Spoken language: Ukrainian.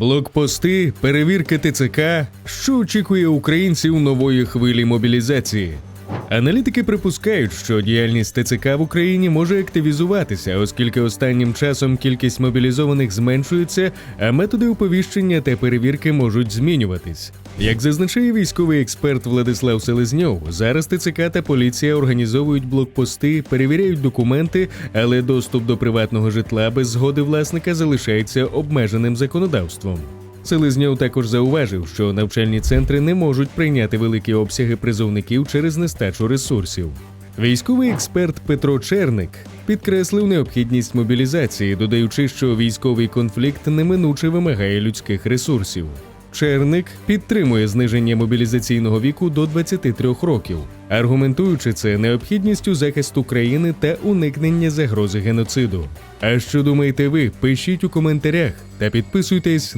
Блокпости, перевірки ТЦК, що очікує українців нової хвилі мобілізації. Аналітики припускають, що діяльність ТЦК в Україні може активізуватися, оскільки останнім часом кількість мобілізованих зменшується, а методи оповіщення та перевірки можуть змінюватись. Як зазначає військовий експерт Владислав Селезньов, зараз ТЦК та поліція організовують блокпости, перевіряють документи, але доступ до приватного житла без згоди власника залишається обмеженим законодавством. Селезньов також зауважив, що навчальні центри не можуть прийняти великі обсяги призовників через нестачу ресурсів. Військовий експерт Петро Черник підкреслив необхідність мобілізації, додаючи, що військовий конфлікт неминуче вимагає людських ресурсів. Черник підтримує зниження мобілізаційного віку до 23 років, аргументуючи це необхідністю захисту країни та уникнення загрози геноциду. А що думаєте ви? Пишіть у коментарях та підписуйтесь